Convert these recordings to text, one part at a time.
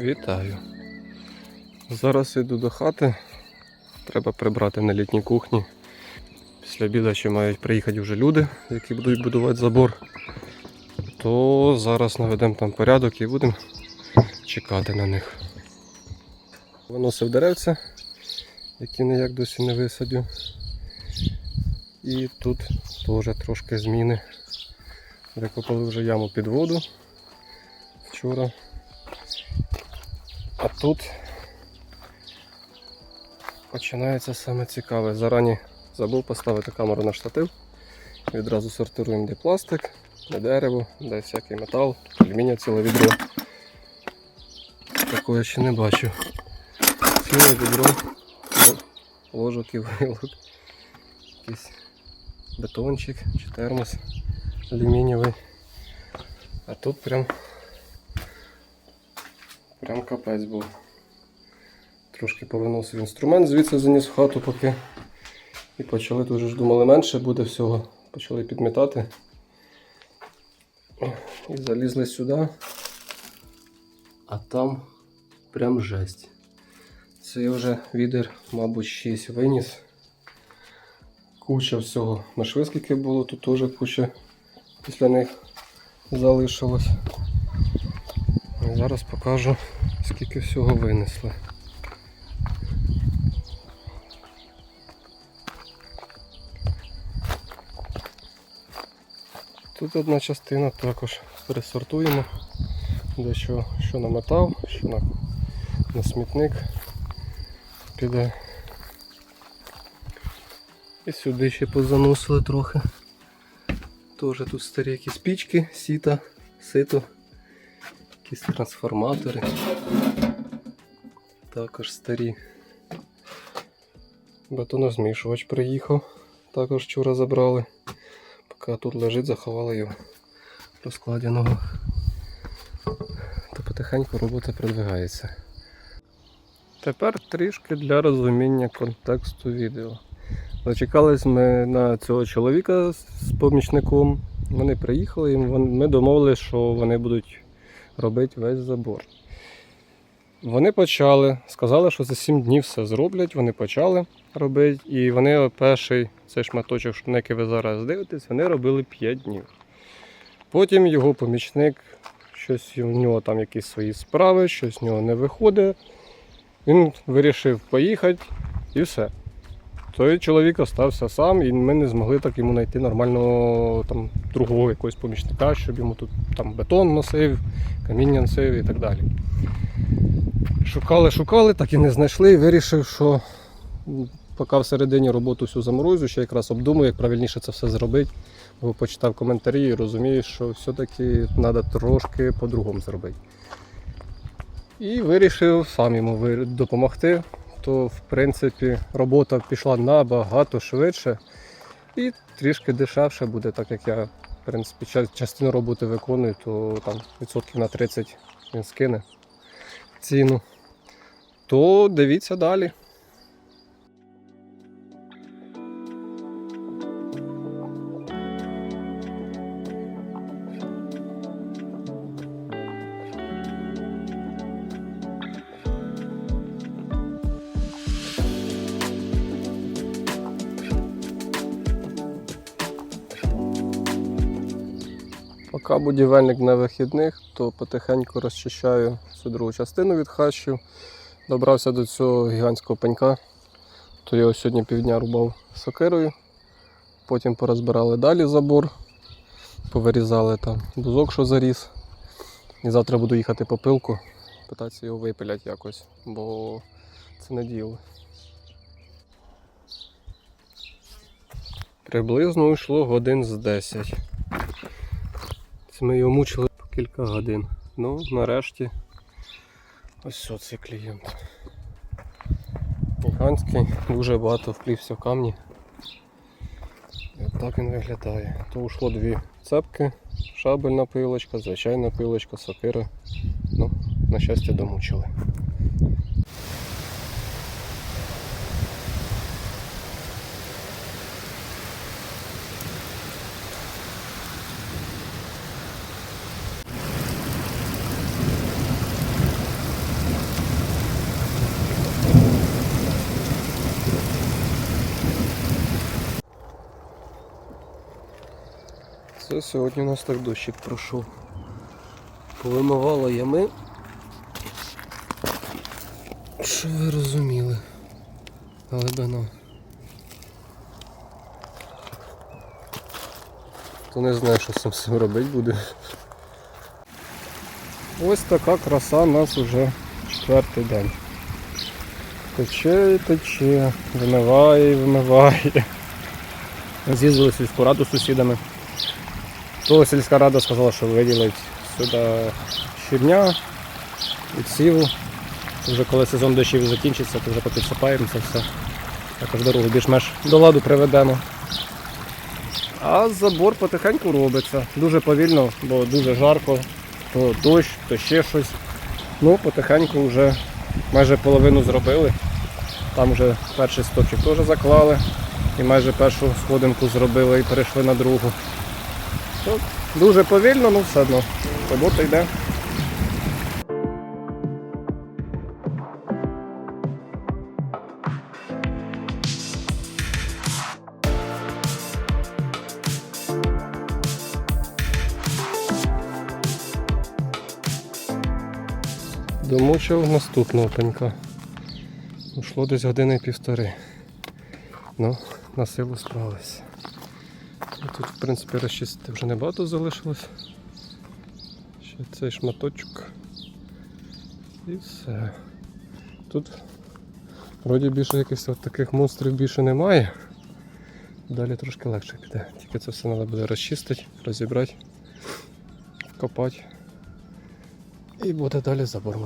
Вітаю. Зараз йду до хати. Треба прибрати на літній кухні. Після обіду ще мають приїхати вже люди, які будуть будувати забор. То зараз наведемо там порядок і будемо чекати на них. Виносив деревця, які ніяк досі не висадю. І тут теж трошки зміни. Викопали вже яму під воду вчора. Тут починається саме цікаве. Зарані забув поставити камеру на штатив. Відразу сортируємо де пластик, де дерево, де всякий метал, алюмінія ціле відро. Такого я ще не бачив. Ціле відро ло- ложок і вилок. Якийсь бетончик чи термос алюмінієвий. А тут прям Прям капець був. Трошки повиносив інструмент, звідси заніс в хату поки. І почали дуже ж думали менше буде всього. Почали підмітати. І залізли сюди. А там прям жесть. Це вже відер, мабуть, 6 виніс. Куча всього. На скільки було, тут теж куча після них залишилось. Зараз покажу, скільки всього винесли. Тут одна частина також пересортуємо, дещо що на метал, що на, на смітник піде. І сюди ще позаносили трохи. Теж тут старі якісь пічки, сіта, сито якісь трансформатори. Також старі. Бетонозмішувач приїхав. Також вчора забрали. Поки тут лежить, заховали його розкладеного. То потихеньку робота продвигається. Тепер трішки для розуміння контексту відео. Зачекались ми на цього чоловіка з помічником. Вони приїхали і ми домовилися, що вони будуть робити весь забор. Вони почали, сказали, що за 7 днів все зроблять, вони почали робити. І вони перший цей шматочок, на який ви зараз дивитесь, вони робили 5 днів. Потім його помічник, щось у нього там якісь свої справи, щось в нього не виходить. Він вирішив поїхати і все. Той чоловік остався сам, і ми не змогли так йому знайти нормального там, другого якогось помічника, щоб йому тут там бетон носив, каміння носив і так далі. Шукали, шукали, так і не знайшли, і вирішив, що поки всередині роботу всю заморозю, ще якраз обдумую, як правильніше це все зробити. Бо почитав коментарі і розумію, що все-таки треба трошки по-другому зробити. І вирішив сам йому допомогти то в принципі робота пішла набагато швидше і трішки дешевше буде, так як я в принципі частину роботи виконую, то там відсотків на 30 він скине ціну. То дивіться далі. Поки будівельник на вихідних, то потихеньку розчищаю цю другу частину від хащів. Добрався до цього гігантського пенька, то його сьогодні півдня рубав сокирою. Потім порозбирали далі забор, повирізали там бузок, що заріс. І завтра буду їхати по пилку, питатися його випилять якось, бо це не діло. Приблизно йшло годин з 10. Це ми його мучили по кілька годин. Ну, нарешті ось цей клієнт. Гігантський, дуже багато вплівся в камні. І так він виглядає. То ушло дві цепки, шабельна пилочка, звичайна пилочка, сокира. Ну, на щастя, домучили. Сьогодні у нас так дощик пройшов. Повимивало ями. Що ви розуміли? Глибина. То не знаю, що з цим робити буде. Ось така краса у нас уже четвертий день. Тече і тече, вимиває і вимиває. З'їздили в сільську раду з сусідами. То сільська рада сказала, що виділить сюди щодня, відсіву. Вже коли сезон дощів закінчиться, то вже попідсипаємо це все. Також дорогу більш-менш до ладу приведемо. А забор потихеньку робиться. Дуже повільно, бо дуже жарко, то дощ, то ще щось. Ну, потихеньку вже майже половину зробили. Там вже перший стопчик теж заклали. І майже першу сходинку зробили і перейшли на другу. То дуже повільно, але все одно. Робота йде. Домучив наступного пенька. Ушло десь години півтори. Ну, на силу справилися. Тут, в принципі, розчистити вже небагато залишилось. Ще цей шматочок. І все. Тут вроді більше якихось таких монстрів більше немає. Далі трошки легше піде. Тільки це все треба буде розчистити, розібрати, копати. І буде далі забор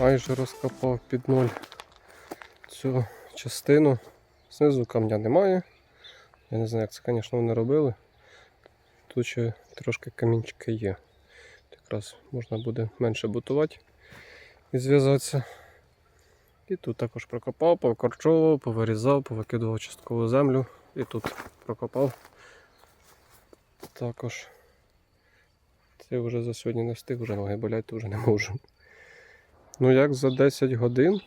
майже розкопав під ноль цю частину. Знизу камня немає. Я не знаю, як це, звісно, вони робили. Тут ще трошки камінчики є. Якраз можна буде менше бутувати і зв'язатися. І тут також прокопав, повикорчовував, повирізав, повикидував часткову землю і тут прокопав. Також це вже за сьогодні не встиг, вже ноги болять, то вже не можу. Ну як за 10 годин,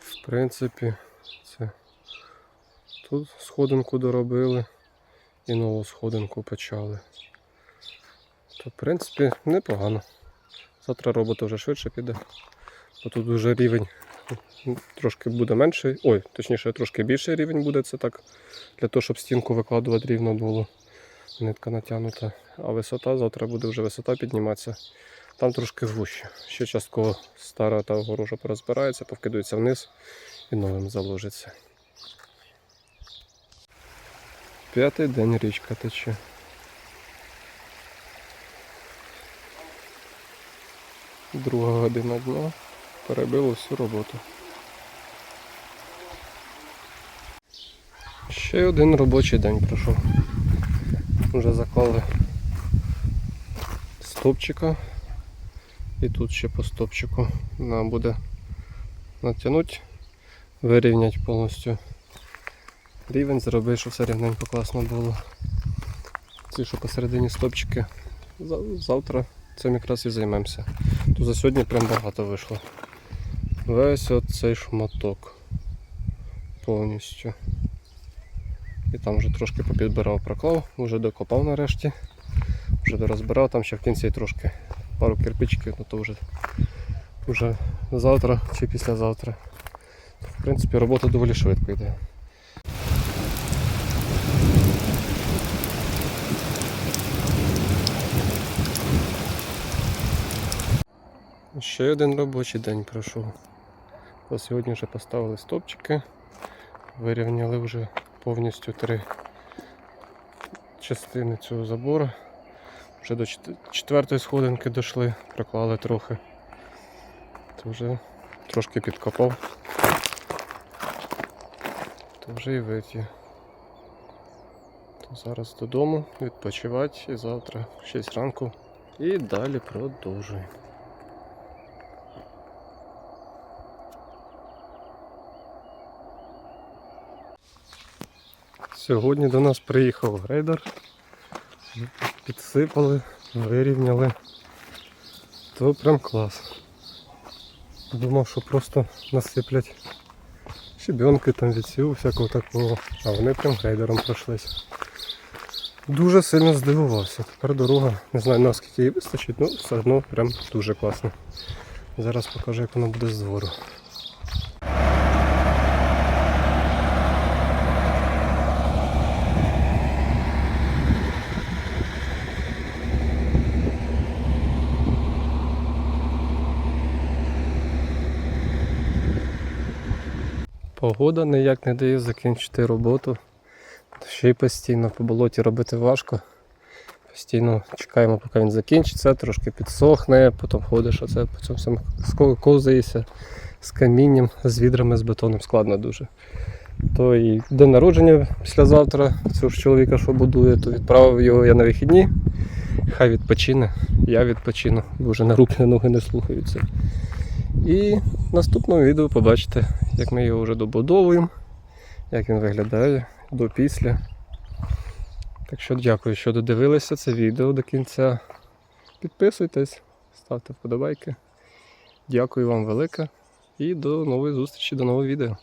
в принципі, це тут сходинку доробили і нову сходинку почали. То, в принципі, непогано. Завтра робота вже швидше піде, бо тут вже рівень трошки буде менший. Ой, точніше, трошки більший рівень буде це так, для того, щоб стінку викладувати рівно було. Нитка натягнута, а висота, завтра буде вже висота підніматися. Там трошки вужче. Ще частково стара та огорожа порозбирається, повкидується вниз і новим заложиться. П'ятий день річка тече. Друга година дня. Перебило всю роботу. Ще один робочий день пройшов. Вже заклали стопчика. І тут ще по стопчику нам буде натягнути, вирівняти повністю рівень, зробити, щоб все рівненько класно було. Ці, що посередині стопчики, завтра цим якраз і займемося. Тут за сьогодні прям багато вийшло. Весь оцей шматок повністю. І там вже трошки попідбирав, проклав, вже докопав нарешті, вже дорозбирав, там ще в кінці трошки пару кирпичиків, ну то вже, вже завтра чи післязавтра. В принципі, робота доволі швидко йде. Ще один робочий день пройшов. Сьогодні вже поставили стопчики, вирівняли вже повністю три частини цього забору. Вже до чет- четвертої сходинки дійшли, проклали трохи. То вже трошки підкопав. То вже і виті. То зараз додому відпочивати і завтра 6 ранку. І далі продовжуємо. Сьогодні до нас приїхав грейдер. Підсипали, вирівняли. То прям клас. Думав, що просто насиплять щебенки там від всякого такого. А вони прям грейдером пройшлись. Дуже сильно здивувався. Тепер дорога, не знаю наскільки її вистачить, але все одно прям дуже класно. Зараз покажу, як воно буде з Погода ніяк не дає закінчити роботу. Ще й постійно по болоті робити важко. Постійно чекаємо, поки він закінчиться, трошки підсохне, потім ходиш, оце по цьому всьому ковзаєшся з камінням, з відрами, з бетоном. Складно дуже. То і день народження післязавтра цього ж чоловіка, що будує, то відправив його я на вихідні. Хай відпочине, я відпочину, бо вже на руки, на ноги не слухаються. І в наступному відео побачите, як ми його вже добудовуємо, як він виглядає до після. Так що дякую, що додивилися це відео до кінця. Підписуйтесь, ставте вподобайки. Дякую вам велике і до нової зустрічі, до нового відео.